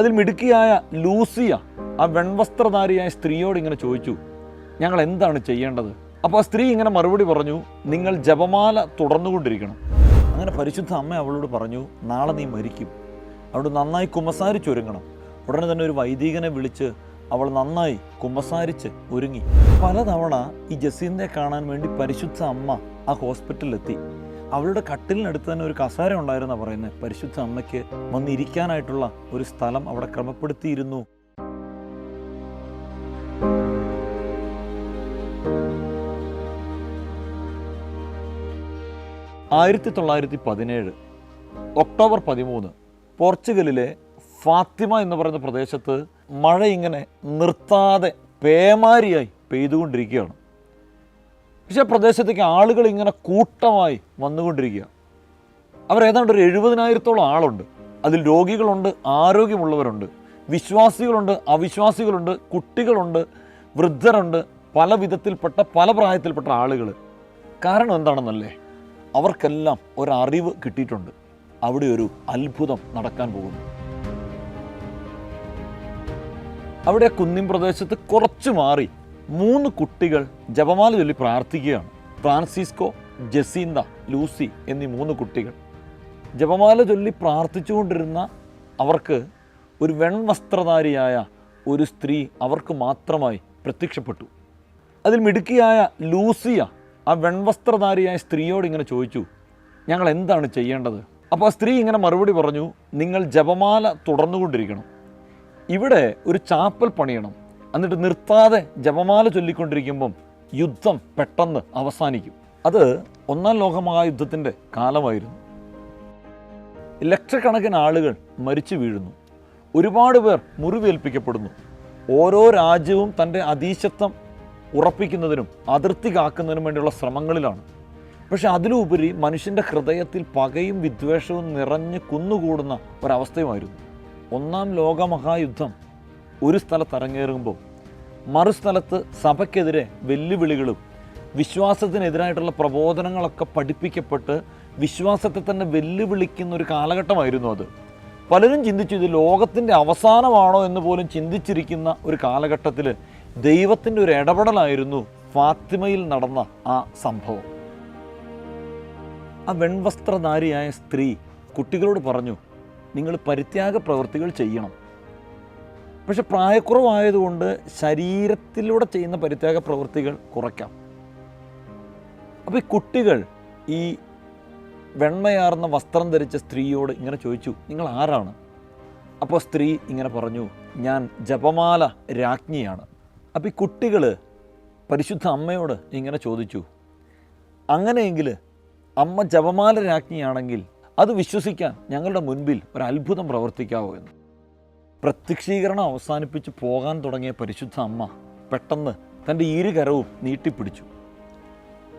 അതിൽ മിടുക്കിയായ ലൂസിയ ആ വെൺവസ്ത്രധാരിയായ സ്ത്രീയോട് ഇങ്ങനെ ചോദിച്ചു ഞങ്ങൾ എന്താണ് ചെയ്യേണ്ടത്? അപ്പോൾ ആ സ്ത്രീ ഇങ്ങനെ മറുപടി പറഞ്ഞു നിങ്ങൾ ജപമാല തുടർന്നുകൊണ്ടിരിക്കണം. അങ്ങനെ പരിശുദ്ധ അമ്മ അവളോട് പറഞ്ഞു നാളെ നീ മരിക്കും. അവിടെ നന്നായി കുമ്പസാരിച്ചൊരുങ്ങണം ഉടനെ തന്നെ ഒരു വൈദികനെ വിളിച്ച് അവൾ നന്നായി കുമ്പസാരിച്ച് ഒരുങ്ങി. പലതവണ ഈ ജസീന്തെ കാണാൻ വേണ്ടി പരിശുദ്ധ അമ്മ ആ ഹോസ്പിറ്റലിലെത്തി. അവളുടെ കട്ടിലിനടുത്ത് തന്നെ ഒരു കസാര ഉണ്ടായിരുന്ന പറയുന്നത് പരിശുദ്ധ അമ്മയ്ക്ക് വന്നിരിക്കാനായിട്ടുള്ള ഒരു സ്ഥലം അവിടെ ക്രമപ്പെടുത്തിയിരുന്നു. ആയിരത്തി തൊള്ളായിരത്തി പതിനേഴ് ഒക്ടോബർ പതിമൂന്ന് പോർച്ചുഗലിലെ ഫാത്തിമ എന്ന് പറയുന്ന പ്രദേശത്ത് മഴ ഇങ്ങനെ നിർത്താതെ പേമാരിയായി പെയ്തുകൊണ്ടിരിക്കുകയാണ്. പക്ഷേ പ്രദേശത്തേക്ക് ആളുകൾ ഇങ്ങനെ കൂട്ടമായി വന്നുകൊണ്ടിരിക്കുക. അവർ ഏതാണ്ട് ഒരു എഴുപതിനായിരത്തോളം ആളുണ്ട്. അതിൽ രോഗികളുണ്ട് ആരോഗ്യമുള്ളവരുണ്ട് വിശ്വാസികളുണ്ട് അവിശ്വാസികളുണ്ട് കുട്ടികളുണ്ട് വൃദ്ധരുണ്ട് പല വിധത്തിൽപ്പെട്ട പല പ്രായത്തിൽപ്പെട്ട ആളുകൾ. കാരണം എന്താണെന്നല്ലേ? അവർക്കെല്ലാം ഒരറിവ് കിട്ടിയിട്ടുണ്ട്. അവിടെ ഒരു അത്ഭുതം നടക്കാൻ പോകുന്നു. അവിടെ കുന്നിൻ പ്രദേശത്ത് കുറച്ച് മാറി. മൂന്ന് കുട്ടികൾ ജപമാല ചൊല്ലി പ്രാർത്ഥിക്കുകയാണ്. ഫ്രാൻസിസ്കോ ജസീന്ത ലൂസി എന്നീ മൂന്ന് കുട്ടികൾ. ജപമാല ചൊല്ലി പ്രാർത്ഥിച്ചുകൊണ്ടിരുന്ന അവർക്ക് ഒരു വെൺവസ്ത്രധാരിയായ ഒരു സ്ത്രീ അവർക്ക് മാത്രമായി പ്രത്യക്ഷപ്പെട്ടു. അതിൽ മിടുക്കിയായ ലൂസിയ ആ വെൺവസ്ത്രധാരിയായ സ്ത്രീയോട് ഇങ്ങനെ ചോദിച്ചു ഞങ്ങൾ എന്താണ് ചെയ്യേണ്ടത്? അപ്പോൾ ആ സ്ത്രീ ഇങ്ങനെ മറുപടി പറഞ്ഞു നിങ്ങൾ ജപമാല തുടർന്നുകൊണ്ടിരിക്കണം. ഇവിടെ ഒരു ചാപ്പൽ പണിയണം. എന്നിട്ട് നിർത്താതെ ജപമാല ചൊല്ലിക്കൊണ്ടിരിക്കുമ്പം യുദ്ധം പെട്ടെന്ന് അവസാനിക്കും. അത് ഒന്നാം ലോകമഹായുദ്ധത്തിന്റെ കാലമായിരുന്നു. ലക്ഷക്കണക്കിന് ആളുകൾ മരിച്ചു വീഴുന്നു. ഒരുപാട് പേർ മുറിവേൽപ്പിക്കപ്പെടുന്നു. ഓരോ രാജ്യവും തന്റെ അതീശത്വം ഉറപ്പിക്കുന്നതിനും അതിർത്തി കാക്കുന്നതിനും വേണ്ടിയുള്ള ശ്രമങ്ങളിലാണ്. പക്ഷെ അതിലുപരി മനുഷ്യന്റെ ഹൃദയത്തിൽ പകയും വിദ്വേഷവും നിറഞ്ഞ് കുന്നുകൂടുന്ന ഒരവസ്ഥയുമായിരുന്നു. ഒന്നാം ലോകമഹായുദ്ധം ഒരു സ്ഥലത്ത് അരങ്ങേറുമ്പോൾ മറുസ്ഥലത്ത് സഭയ്ക്കെതിരെ വെല്ലുവിളികളും വിശ്വാസത്തിനെതിരായിട്ടുള്ള പ്രബോധനങ്ങളൊക്കെ പഠിപ്പിക്കപ്പെട്ട് വിശ്വാസത്തെ തന്നെ വെല്ലുവിളിക്കുന്ന ഒരു കാലഘട്ടമായിരുന്നു അത്. പലരും ചിന്തിച്ചു ഇത് ലോകത്തിന്റെ അവസാനമാണോ എന്ന് പോലും ചിന്തിച്ചിരിക്കുന്ന ഒരു കാലഘട്ടത്തിൽ ദൈവത്തിന്റെ ഒരു ഇടപെടലായിരുന്നു ഫാത്തിമയിൽ നടന്ന ആ സംഭവം. ആ വെൺവസ്ത്രധാരിയായ സ്ത്രീ കുട്ടികളോട് പറഞ്ഞു നിങ്ങൾ പരിത്യാഗ പ്രവൃത്തികൾ ചെയ്യണം. പക്ഷെ പ്രായക്കുറവായതുകൊണ്ട് ശരീരത്തിലൂടെ ചെയ്യുന്ന പരിത്യാഗ പ്രവൃത്തികൾ കുറയ്ക്കാം. അപ്പോൾ ഈ കുട്ടികൾ ഈ വെണ്മയാർന്ന വസ്ത്രം ധരിച്ച സ്ത്രീയോട് ഇങ്ങനെ ചോദിച്ചു നിങ്ങൾ ആരാണ്? അപ്പോൾ സ്ത്രീ ഇങ്ങനെ പറഞ്ഞു ഞാൻ ജപമാല രാജ്ഞിയാണ്. അപ്പോൾ ഈ കുട്ടികൾ പരിശുദ്ധ അമ്മയോട് ഇങ്ങനെ ചോദിച്ചു അങ്ങനെയെങ്കിൽ അമ്മ ജപമാല രാജ്ഞിയാണെങ്കിൽ അത് വിശ്വസിക്കാൻ ഞങ്ങളുടെ മുൻപിൽ ഒരു അത്ഭുതം പ്രവർത്തിക്കാവോ എന്ന്? പ്രത്യക്ഷീകരണം അവസാനിപ്പിച്ച് പോകാൻ തുടങ്ങിയ പരിശുദ്ധ അമ്മ പെട്ടെന്ന് തന്റെ ഇരുകരവും നീട്ടിപ്പിടിച്ചു.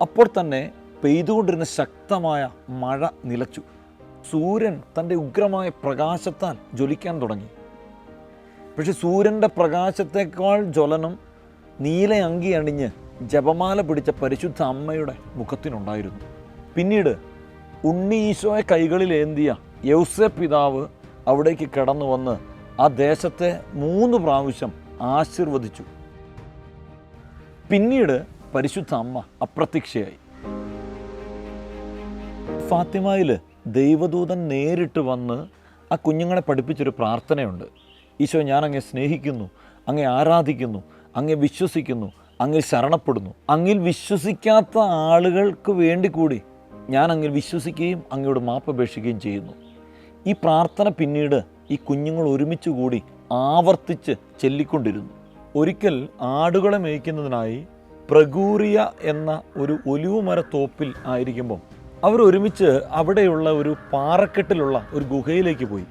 അപ്പോൾ തന്നെ പെയ്തുകൊണ്ടിരുന്ന ശക്തമായ മഴ നിലച്ചു. സൂര്യൻ തന്റെ ഉഗ്രമായ പ്രകാശത്താൽ ജ്വലിക്കാൻ തുടങ്ങി. പക്ഷെ സൂര്യന്റെ പ്രകാശത്തേക്കാൾ ജ്വലനം നീല അങ്കി അണിഞ്ഞ് ജപമാല പിടിച്ച പരിശുദ്ധ അമ്മയുടെ മുഖത്തിനുണ്ടായിരുന്നു. പിന്നീട് ഉണ്ണി ഈശോയെ കൈകളിലേന്തിയ യൗസെ പിതാവ് അവിടേക്ക് കടന്നു വന്ന് ആ ദേശത്തെ മൂന്ന് പ്രാവശ്യം ആശീർവദിച്ചു. പിന്നീട് പരിശുദ്ധ അമ്മ അപ്രത്യക്ഷയായി. ഫാത്തിമയിൽ ദൈവദൂതൻ നേരിട്ട് വന്ന് ആ കുഞ്ഞുങ്ങളെ പഠിപ്പിച്ചൊരു പ്രാർത്ഥനയുണ്ട്. ഈശോ ഞാൻ അങ്ങെ സ്നേഹിക്കുന്നു അങ്ങെ ആരാധിക്കുന്നു അങ്ങെ വിശ്വസിക്കുന്നു അങ്ങിൽ ശരണപ്പെടുന്നു. അങ്ങിൽ വിശ്വസിക്കാത്ത ആളുകൾക്ക് വേണ്ടി കൂടി ഞാൻ അങ്ങിൽ വിശ്വസിക്കുകയും അങ്ങയോട് മാപ്പപേക്ഷിക്കുകയും ചെയ്യുന്നു. ഈ പ്രാർത്ഥന പിന്നീട് ഈ കുഞ്ഞുങ്ങൾ ഒരുമിച്ച് കൂടി ആവർത്തിച്ച് ചെല്ലിക്കൊണ്ടിരുന്നു. ഒരിക്കൽ ആടുകളെ മേയ്ക്കുന്നതിനായി പ്രഗൂറിയ എന്ന ഒരു ഒലിവുമര തോപ്പിൽ ആയിരിക്കുമ്പം അവർ ഒരുമിച്ച് അവിടെയുള്ള ഒരു പാറക്കെട്ടിലുള്ള ഒരു ഗുഹയിലേക്ക് പോയി.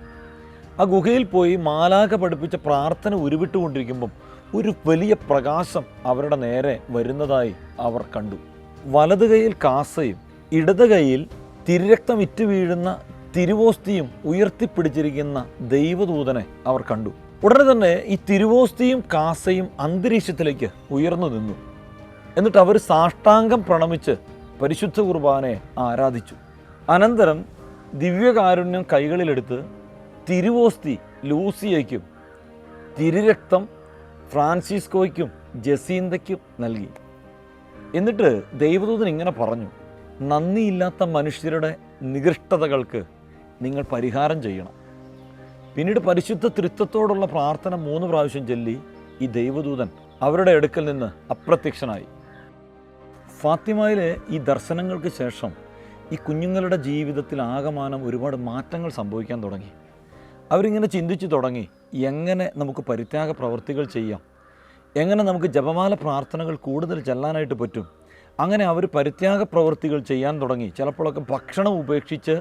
ആ ഗുഹയിൽ പോയി മാലാക പഠിപ്പിച്ച പ്രാർത്ഥന ഉരുവിട്ടുകൊണ്ടിരിക്കുമ്പം ഒരു വലിയ പ്രകാശം അവരുടെ നേരെ വരുന്നതായി അവർ കണ്ടു. വലതു കൈയിൽ കാസയും ഇടത് കൈയിൽ തിരക്തം ഇറ്റു വീഴുന്ന തിരുവോസ്തിയും ഉയർത്തിപ്പിടിച്ചിരിക്കുന്ന ദൈവദൂതനെ അവർ കണ്ടു. ഉടനെ തന്നെ ഈ തിരുവോസ്തിയും കാസയും അന്തരീക്ഷത്തിലേക്ക് ഉയർന്നു നിന്നു. എന്നിട്ട് അവർ സാഷ്ടാംഗം പ്രണമിച്ച് പരിശുദ്ധ കുർബാനയെ ആരാധിച്ചു. അനന്തരം ദിവ്യകാരുണ്യം കൈകളിലെടുത്ത് തിരുവോസ്തി ലൂസിയയ്ക്കും തിരുരക്തം ഫ്രാൻസിസ്കോയ്ക്കും ജസീന്തയ്ക്കും നൽകി. എന്നിട്ട് ദൈവദൂതൻ ഇങ്ങനെ പറഞ്ഞു നന്ദിയില്ലാത്ത മനുഷ്യരുടെ നികൃഷ്ടതകൾക്ക് നിങ്ങൾ പരിഹാരം ചെയ്യണം. പിന്നീട് പരിശുദ്ധ തൃത്വത്തോടുള്ള പ്രാർത്ഥന മൂന്ന് പ്രാവശ്യം ചൊല്ലി ഈ ദൈവദൂതൻ അവരുടെ അടുക്കൽ നിന്ന് അപ്രത്യക്ഷനായി. ഫാത്തിമയിലെ ഈ ദർശനങ്ങൾക്ക് ശേഷം ഈ കുഞ്ഞുങ്ങളുടെ ജീവിതത്തിൽ ആകമാനം ഒരുപാട് മാറ്റങ്ങൾ സംഭവിക്കാൻ തുടങ്ങി. അവരിങ്ങനെ ചിന്തിച്ചു തുടങ്ങി എങ്ങനെ നമുക്ക് പരിത്യാഗ പ്രവൃത്തികൾ ചെയ്യാം? എങ്ങനെ നമുക്ക് ജപമാല പ്രാർത്ഥനകൾ കൂടുതൽ ചെല്ലാനായിട്ട് പറ്റും? അങ്ങനെ അവർ പരിത്യാഗ പ്രവൃത്തികൾ ചെയ്യാൻ തുടങ്ങി. ചിലപ്പോഴൊക്കെ ഭക്ഷണം ഉപേക്ഷിച്ച്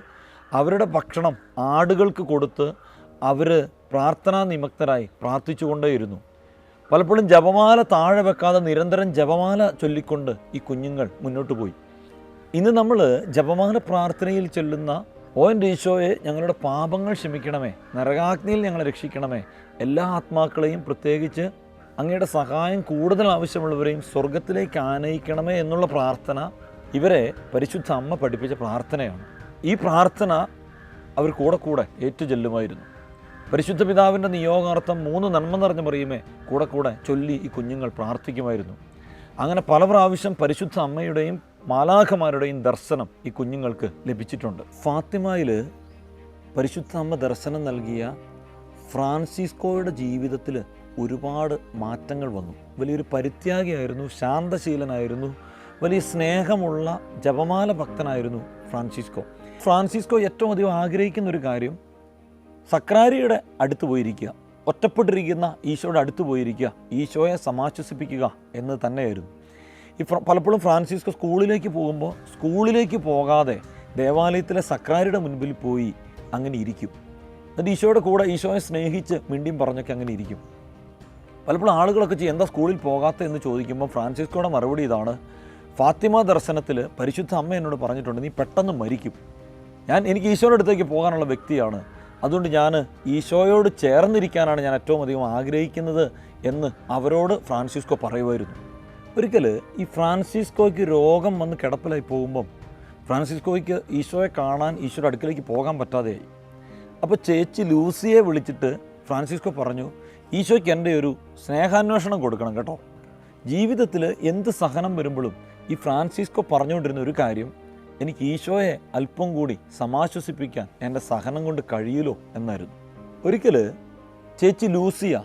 അവരുടെ ഭക്ഷണം ആടുകൾക്ക് കൊടുത്ത് അവർ പ്രാർത്ഥനാ നിമഗ്നരായി പ്രാർത്ഥിച്ചുകൊണ്ടേയിരുന്നു. പലപ്പോഴും ജപമാല താഴെ വെക്കാതെ നിരന്തരം ജപമാല ചൊല്ലിക്കൊണ്ട് ഈ കുഞ്ഞുങ്ങൾ മുന്നോട്ട് പോയി. ഇന്ന് നമ്മൾ ജപമാല പ്രാർത്ഥനയിൽ ചൊല്ലുന്ന ഓ എന്റെ ഈശോയെ ഞങ്ങളുടെ പാപങ്ങൾ ക്ഷമിക്കണമേ നരകാഗ്നിയിൽ ഞങ്ങളെ രക്ഷിക്കണമേ എല്ലാ ആത്മാക്കളെയും പ്രത്യേകിച്ച് അങ്ങയുടെ സഹായം കൂടുതൽ ആവശ്യമുള്ളവരെയും സ്വർഗത്തിലേക്ക് ആനയിക്കണമേ എന്നുള്ള പ്രാർത്ഥന ഇവരെ പരിശുദ്ധ അമ്മ പഠിപ്പിച്ച പ്രാർത്ഥനയാണ്. ഈ പ്രാർത്ഥന അവർ കൂടെ കൂടെ ഏറ്റുചൊല്ലുമായിരുന്നു പരിശുദ്ധ പിതാവിന്റെ നിയോഗാർത്ഥം മൂന്ന് നന്മ നിറഞ്ഞ പറയുമേ കൂടെ കൂടെ ചൊല്ലി ഈ കുഞ്ഞുങ്ങൾ പ്രാർത്ഥിക്കുമായിരുന്നു. അങ്ങനെ പല പ്രാവശ്യം പരിശുദ്ധ അമ്മയുടെയും മാലാഖമാരുടെയും ദർശനം ഈ കുഞ്ഞുങ്ങൾക്ക് ലഭിച്ചിട്ടുണ്ട്. ഫാത്തിമയിൽ പരിശുദ്ധ അമ്മ ദർശനം നൽകിയ ഫ്രാൻസിസ്കോയുടെ ജീവിതത്തിൽ ഒരുപാട് മാറ്റങ്ങൾ വന്നു. വലിയൊരു പരിത്യാഗിയായിരുന്നു ശാന്തശീലനായിരുന്നു വലിയ സ്നേഹമുള്ള ജപമാല ഭക്തനായിരുന്നു ഫ്രാൻസിസ്കോ. ഫ്രാൻസിസ്കോ ഏറ്റവും അധികം ആഗ്രഹിക്കുന്ന ഒരു കാര്യം സക്രാരിയുടെ അടുത്ത് പോയിരിക്കുക. ഒറ്റപ്പെട്ടിരിക്കുന്ന ഈശോയുടെ അടുത്ത് പോയിരിക്കുക. ഈശോയെ സമാശ്വസിപ്പിക്കുക എന്ന് തന്നെയായിരുന്നു. ഈ പലപ്പോഴും ഫ്രാൻസിസ്കോ സ്കൂളിലേക്ക് പോകുമ്പോൾ സ്കൂളിലേക്ക് പോകാതെ ദേവാലയത്തിലെ സക്രാരിയുടെ മുൻപിൽ പോയി അങ്ങനെ ഇരിക്കും. എന്നിട്ട് ഈശോയുടെ കൂടെ ഈശോയെ സ്നേഹിച്ച് മിണ്ടിയും പറഞ്ഞൊക്കെ അങ്ങനെ ഇരിക്കും. പലപ്പോഴും ആളുകളൊക്കെ ചെയ്യും എന്താ സ്കൂളിൽ പോകാത്ത എന്ന് ചോദിക്കുമ്പോൾ ഫ്രാൻസിസ്കോയുടെ മറുപടി ഇതാണ് ഫാത്തിമ ദർശനത്തിൽ പരിശുദ്ധ അമ്മ എന്നോട് പറഞ്ഞിട്ടുണ്ട് നീ പെട്ടെന്ന് മരിക്കും. ഞാൻ എനിക്ക് ഈശോയുടെ അടുത്തേക്ക് പോകാനുള്ള വ്യക്തിയാണ്. അതുകൊണ്ട് ഞാൻ ഈശോയോട് ചേർന്നിരിക്കാനാണ് ഞാൻ ഏറ്റവും അധികം ആഗ്രഹിക്കുന്നത് എന്ന് അവരോട് ഫ്രാൻസിസ്കോ പറയുമായിരുന്നു. ഒരിക്കൽ ഈ ഫ്രാൻസിസ്കോയ്ക്ക് രോഗം വന്ന് കിടപ്പിലായി പോകുമ്പം ഫ്രാൻസിസ്കോയ്ക്ക് ഈശോയെ കാണാൻ ഈശോയുടെ അടുക്കലേക്ക് പോകാൻ പറ്റാതെയായി അപ്പോൾ ചേച്ചി ലൂസിയെ വിളിച്ചിട്ട് ഫ്രാൻസിസ്കോ പറഞ്ഞു ഈശോയ്ക്ക് എന്റെ ഒരു സ്നേഹാന്വേഷണം കൊടുക്കണം കേട്ടോ. ജീവിതത്തിൽ എന്ത് സഹനം വരുമ്പോഴും ഈ ഫ്രാൻസിസ്കോ പറഞ്ഞുകൊണ്ടിരുന്ന ഒരു കാര്യം എനിക്ക് ഈശോയെ അല്പം കൂടി സമാശ്വസിപ്പിക്കാൻ എന്റെ സഹനം കൊണ്ട് കഴിയുമല്ലോ എന്നായിരുന്നു. ഒരിക്കൽ ചേച്ചി ലൂസിയ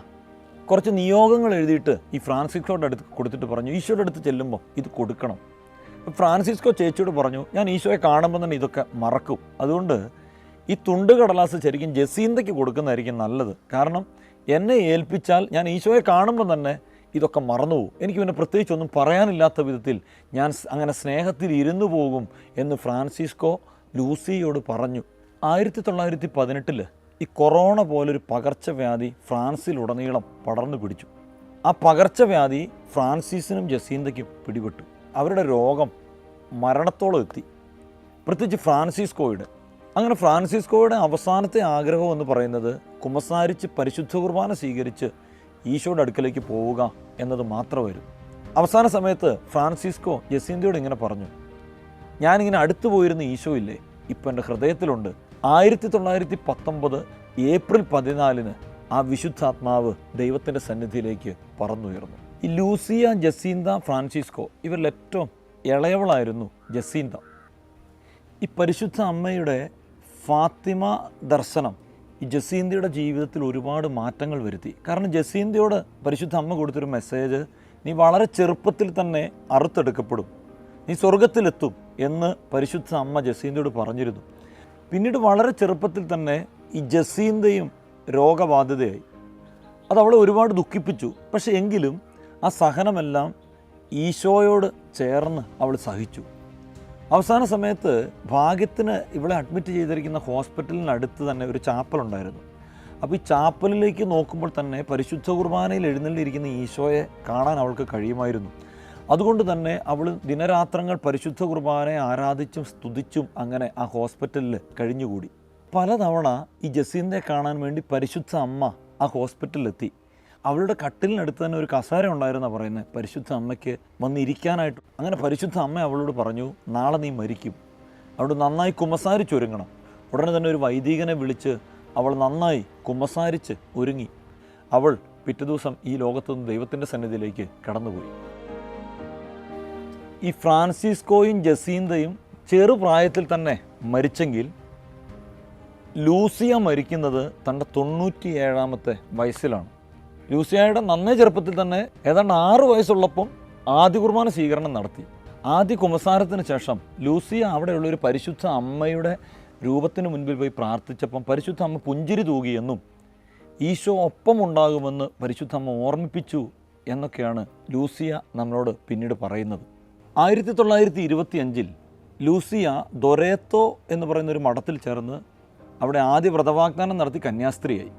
കുറച്ച് നിയോഗങ്ങൾ എഴുതിയിട്ട് ഈ ഫ്രാൻസിസ്കോയുടെ അടുത്ത് കൊടുത്തിട്ട് പറഞ്ഞു ഈശോയുടെ അടുത്ത് ചെല്ലുമ്പോൾ ഇത് കൊടുക്കണം. ഫ്രാൻസിസ്കോ ചേച്ചിയോട് പറഞ്ഞു ഞാൻ ഈശോയെ കാണുമ്പോൾ തന്നെ ഇതൊക്കെ മറക്കും. അതുകൊണ്ട് ഈ തുണ്ട് കടലാസ് ശരിക്കും ജസീന്തയ്ക്ക് കൊടുക്കുന്നതായിരിക്കും നല്ലത്. കാരണം എന്നെ ഏൽപ്പിച്ചാൽ ഞാൻ ഈശോയെ കാണുമ്പോൾ തന്നെ ഇതൊക്കെ മറന്നുപോകും എനിക്ക് പിന്നെ പ്രത്യേകിച്ചൊന്നും പറയാനില്ലാത്ത വിധത്തിൽ ഞാൻ അങ്ങനെ സ്നേഹത്തിൽ ഇരുന്നു പോകും എന്ന് ഫ്രാൻസിസ്കോ ലൂസിയോട് പറഞ്ഞു. ആയിരത്തി തൊള്ളായിരത്തി പതിനെട്ടിൽ ഈ കൊറോണ പോലൊരു പകർച്ചവ്യാധി ഫ്രാൻസിലുടനീളം പടർന്നു പിടിച്ചു. ആ പകർച്ചവ്യാധി ഫ്രാൻസിസിനും ജസീന്തയ്ക്കും പിടിപെട്ടു. അവരുടെ രോഗം മരണത്തോളം എത്തി. പ്രത്യേകിച്ച് ഫ്രാൻസിസ്കോയുടെ. അങ്ങനെ ഫ്രാൻസിസ്കോയുടെ അവസാനത്തെ ആഗ്രഹം എന്ന് പറയുന്നത് കുമ്പസാരിച്ച് പരിശുദ്ധ കുർബാന സ്വീകരിച്ച് ഈശോയുടെ അടുക്കലേക്ക് പോവുക എന്നത് വരും. അവസാന സമയത്ത് ഫ്രാൻസിസ്കോ ജസീന്തയോട് ഇങ്ങനെ പറഞ്ഞു ഞാനിങ്ങനെ അടുത്തു പോയിരുന്ന ഈശോ ഇല്ലേ? ഇപ്പം എന്റെ ഹൃദയത്തിലുണ്ട്. ആയിരത്തി തൊള്ളായിരത്തി പത്തൊമ്പത് ഏപ്രിൽ പതിനാലിന് ആ വിശുദ്ധാത്മാവ് ദൈവത്തിന്റെ സന്നിധിയിലേക്ക് പറന്നുയർന്നു. ഈ ലൂസിയ ജസീന്ത ഫ്രാൻസിസ്കോ ഇവരിൽ ഏറ്റവും ഇളയവളായിരുന്നു ജസീന്ത. ഈ പരിശുദ്ധ അമ്മയുടെ ഫാത്തിമ ദർശനം ഈ ജസീന്തയുടെ ജീവിതത്തിൽ ഒരുപാട് മാറ്റങ്ങൾ വരുത്തി. കാരണം ജസീന്തയോട് പരിശുദ്ധ അമ്മ കൊടുത്തൊരു മെസ്സേജ് നീ വളരെ ചെറുപ്പത്തിൽ തന്നെ അറുത്തെടുക്കപ്പെടും. നീ സ്വർഗത്തിലെത്തും എന്ന് പരിശുദ്ധ അമ്മ ജസീന്തയോട് പറഞ്ഞിരുന്നു. പിന്നീട് വളരെ ചെറുപ്പത്തിൽ തന്നെ ഈ ജസീന്തയും രോഗബാധിതയായി. അത് അവളെ ഒരുപാട് ദുഃഖിപ്പിച്ചു. പക്ഷെ എങ്കിലും ആ സഹനമെല്ലാം ഈശോയോട് ചേർന്ന് അവൾ സഹിച്ചു. അവസാന സമയത്ത് ഭാഗ്യത്തിന് ഇവിടെ അഡ്മിറ്റ് ചെയ്തിരിക്കുന്ന ഹോസ്പിറ്റലിനടുത്ത് തന്നെ ഒരു ചാപ്പൽ ഉണ്ടായിരുന്നു. അപ്പോൾ ഈ ചാപ്പലിലേക്ക് നോക്കുമ്പോൾ തന്നെ പരിശുദ്ധ കുർബാനയിൽ എഴുന്നള്ളിരിക്കുന്ന ഈശോയെ കാണാൻ അവൾക്ക് കഴിയുമായിരുന്നു. അതുകൊണ്ട് തന്നെ അവൾ ദിനരാത്രങ്ങൾ പരിശുദ്ധ കുർബാനയെ ആരാധിച്ചും സ്തുതിച്ചും അങ്ങനെ ആ ഹോസ്പിറ്റലിൽ കഴിഞ്ഞുകൂടി. പലതവണ ഈ ജസീന്തെ കാണാൻ വേണ്ടി പരിശുദ്ധ അമ്മ ആ ഹോസ്പിറ്റലിലെത്തി. അവളുടെ കട്ടിലിനടുത്ത് തന്നെ ഒരു കസാര ഉണ്ടായിരുന്ന പറയുന്നത് പരിശുദ്ധ അമ്മയ്ക്ക് വന്നിരിക്കാനായിട്ട്. അങ്ങനെ പരിശുദ്ധ അമ്മ അവളോട് പറഞ്ഞു നാളെ നീ മരിക്കും. അവിടെ നന്നായി കുമ്പസാരിച്ചൊരുങ്ങണം ഉടനെ തന്നെ ഒരു വൈദികനെ വിളിച്ച് അവൾ നന്നായി കുമ്പസാരിച്ച് ഒരുങ്ങി. അവൾ പിറ്റേ ദിവസം ഈ ലോകത്തു നിന്ന് ദൈവത്തിന്റെ സന്നിധിയിലേക്ക് കടന്നുപോയി. ഈ ഫ്രാൻസിസ്കോയും ജസീന്തയും ചെറുപ്രായത്തിൽ തന്നെ മരിച്ചെങ്കിൽ ലൂസിയ മരിക്കുന്നത് തന്റെ തൊണ്ണൂറ്റി ഏഴാമത്തെ വയസ്സിലാണ്. ലൂസിയയുടെ നന്നേ ചെറുപ്പത്തിൽ തന്നെ ഏതാണ്ട് ആറ് വയസ്സുള്ളപ്പം ആദ്യ കുർബാന സ്വീകരണം നടത്തി. ആദ്യ കുമസാരത്തിന് ശേഷം ലൂസിയ അവിടെയുള്ള ഒരു പരിശുദ്ധ അമ്മയുടെ രൂപത്തിന് മുൻപിൽ പോയി പ്രാർത്ഥിച്ചപ്പം പരിശുദ്ധ അമ്മ പുഞ്ചിരി തൂകിയെന്നും ഈശോ ഒപ്പം ഒപ്പമുണ്ടാകുമെന്ന് പരിശുദ്ധ അമ്മ ഓർമ്മിപ്പിച്ചു എന്നൊക്കെയാണ് ലൂസിയ നമ്മളോട് പിന്നീട് പറയുന്നത്. ആയിരത്തി തൊള്ളായിരത്തി ഇരുപത്തി അഞ്ചിൽ ലൂസിയ ദൊരേത്തോ എന്ന് പറയുന്ന ഒരു മഠത്തിൽ ചേർന്ന് അവിടെ ആദ്യ വ്രതവാഗ്ദാനം നടത്തി കന്യാസ്ത്രീയായി.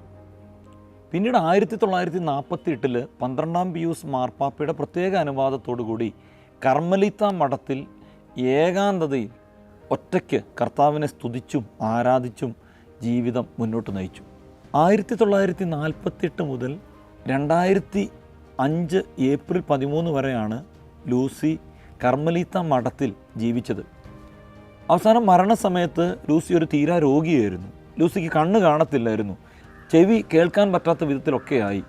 പിന്നീട് ആയിരത്തി തൊള്ളായിരത്തി നാൽപ്പത്തി എട്ടിൽ പന്ത്രണ്ടാം പിയൂസ് മാർപ്പാപ്പയുടെ പ്രത്യേക അനുവാദത്തോടു കൂടി കർമ്മലിത്ത മഠത്തിൽ ഏകാന്തതയിൽ ഒറ്റയ്ക്ക് കർത്താവിനെ സ്തുതിച്ചും ആരാധിച്ചും ജീവിതം മുന്നോട്ട് നയിച്ചു. ആയിരത്തി തൊള്ളായിരത്തി നാൽപ്പത്തെട്ട് മുതൽ രണ്ടായിരത്തി അഞ്ച് ഏപ്രിൽ പതിമൂന്ന് വരെയാണ് ലൂസി കർമ്മലീത്ത മഠത്തിൽ ജീവിച്ചത്. അവസാനം മരണസമയത്ത് ലൂസി ഒരു തീരാ രോഗിയായിരുന്നു ലൂസിക്ക് കണ്ണ് കാണത്തില്ലായിരുന്നു. ചെവി കേൾക്കാൻ പറ്റാത്ത വിധത്തിലൊക്കെയായി.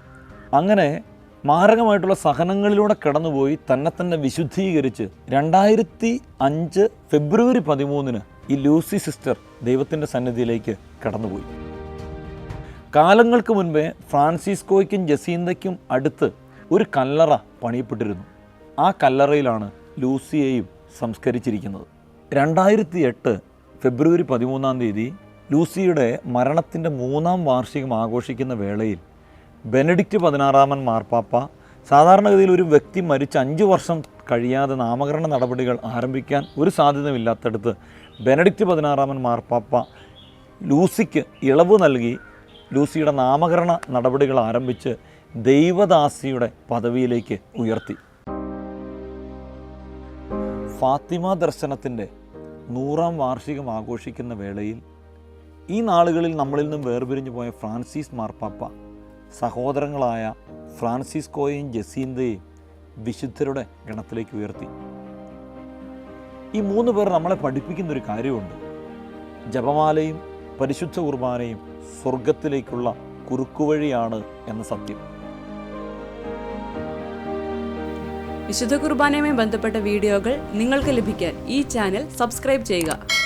അങ്ങനെ മാരകമായിട്ടുള്ള സഹനങ്ങളിലൂടെ കടന്നുപോയി തന്നെ തന്നെ വിശുദ്ധീകരിച്ച് രണ്ടായിരത്തി അഞ്ച് ഫെബ്രുവരി പതിമൂന്നിന് ഈ ലൂസി സിസ്റ്റർ ദൈവത്തിന്റെ സന്നിധിയിലേക്ക് കടന്നുപോയി. കാലങ്ങൾക്ക് മുൻപേ ഫ്രാൻസിസ്കോയ്ക്കും ജസീന്തയ്ക്കും അടുത്ത് ഒരു കല്ലറ പണിയപ്പെട്ടിരുന്നു. ആ കല്ലറയിലാണ് ലൂസിയെയും സംസ്കരിച്ചിരിക്കുന്നത്. രണ്ടായിരത്തി എട്ട് ഫെബ്രുവരി പതിമൂന്നാം തീയതി ലൂസിയുടെ മരണത്തിന്റെ മൂന്നാം വാർഷികം ആഘോഷിക്കുന്ന വേളയിൽ ബെനഡിക്റ്റ് പതിനാറാമൻ മാർപ്പാപ്പ സാധാരണഗതിയിൽ ഒരു വ്യക്തി മരിച്ച് അഞ്ച് വർഷം കഴിയാതെ നാമകരണ നടപടികൾ ആരംഭിക്കാൻ ഒരു സാധ്യതയില്ലാത്തടുത്ത് ബെനഡിക്റ്റ് പതിനാറാമൻ മാർപ്പാപ്പ ലൂസിക്ക് ഇളവ് നൽകി ലൂസിയുടെ നാമകരണ നടപടികൾ ആരംഭിച്ച് ദൈവദാസിയുടെ പദവിയിലേക്ക് ഉയർത്തി. ഫാത്തിമ ദർശനത്തിന്റെ നൂറാം വാർഷികം ആഘോഷിക്കുന്ന വേളയിൽ ഈ നാളുകളിൽ നമ്മളിൽ നിന്നും വേർപിരിഞ്ഞു പോയ ഫ്രാൻസിസ് മാർപ്പാപ്പ സഹോദരങ്ങളായ ഫ്രാൻസിസ്കോയെയും ജസീന്തയെയും വിശുദ്ധരുടെ ഗണത്തിലേക്ക് ഉയർത്തി. ഈ മൂന്ന് പേർ നമ്മളെ പഠിപ്പിക്കുന്ന ഒരു കാര്യമുണ്ട്. ജപമാലയും പരിശുദ്ധ കുർബാനയും സ്വർഗത്തിലേക്കുള്ള കുറുക്കുവഴിയാണ് എന്ന സത്യം. വിശുദ്ധ കുർബാനയുമായി ബന്ധപ്പെട്ട വീഡിയോകൾ നിങ്ങൾക്ക് ലഭിക്കാൻ ഈ ചാനൽ സബ്സ്ക്രൈബ് ചെയ്യുക.